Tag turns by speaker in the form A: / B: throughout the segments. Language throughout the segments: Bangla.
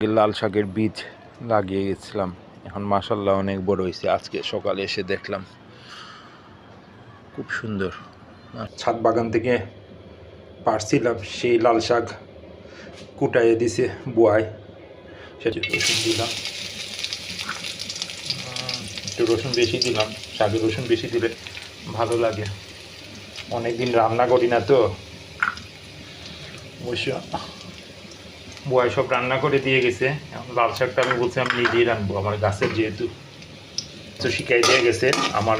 A: লাল শাকের বীজ লাগিয়ে গেছিলাম। এখন মাসাল্লাহ অনেক বড় হয়েছে আজকে সকালে এসে দেখলাম। খুব সুন্দর। ছাদ বাগান থেকে পারছিলাম সেই লাল শাক কুটাইয়ে দিছে বুয়ায়। সেটা রসুন দিলাম। একটু রসুন বেশি দিলাম। শাকে রসুন বেশি দিলে ভালো লাগে। অনেকদিন রান্না করি না তো। অবশ্য বয় সব রান্না করে দিয়ে গেছে। এখন লাল শাকটা আমি বলছি, আমি নিজেই রাখব আমার গাছের যেহেতু তো শিখাই দিয়ে গেছে, আমার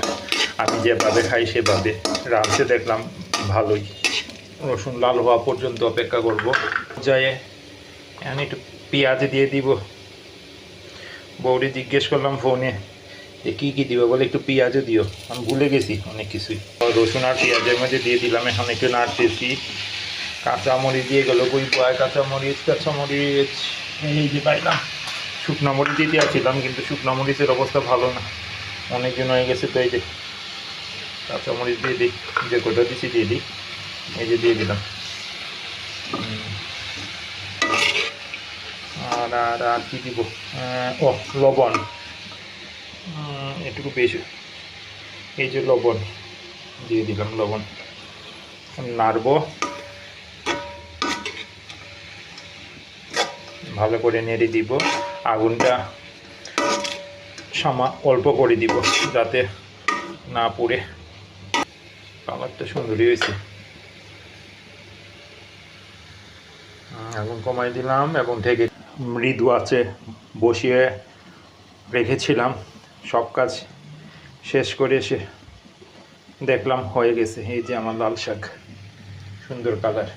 A: আমি যেভাবে খাই সেভাবে রাঁধতে দেখলাম ভালোই। রসুন লাল হওয়া পর্যন্ত অপেক্ষা করব। যাই এখন একটু পেঁয়াজ দিয়ে দিব। বৌদি জিজ্ঞেস করলাম ফোনে যে কী কী দিবে? বলে, একটু পেঁয়াজও দিও। আমি ভুলে গেছি অনেক কিছুই। রসুন আর পেঁয়াজের মধ্যে দিয়ে দিলাম, এখন একটু নাড়তেছি। কাঁচামরিচ দিয়ে গেল বই পোয়ায় কাঁচামরিচ কাঁচামরিচ। এই যে পাইলাম, শুকনো মরিচ দিয়ে দিয়েছিলাম কিন্তু শুকনো মরিচের অবস্থা ভালো না। অনেকজন হয়ে গেছে তো এই যে কাঁচামরিচ দিয়ে দিই যে কোটা দিছি দিয়ে দিই, এই যে দিয়ে দিলাম। আর আর আর কী দিব? ও, লবণ। এটুকু পেয়েছি এই যে লবণ, দিয়ে দিলাম লবণ। নাড়বো। ভালো করে নেড়ে দিব। আগুনটা সামা, অল্প করে দিব যাতে না পুড়ে। কালারটা সুন্দরই হয়েছে। আগুন কমাই দিলাম এবং থেকে মৃদু আছে বসিয়ে রেখেছিলাম। সব কাজ শেষ করে এসে দেখলাম হয়ে গেছে। এই যে আমার লাল শাক, সুন্দর কালার।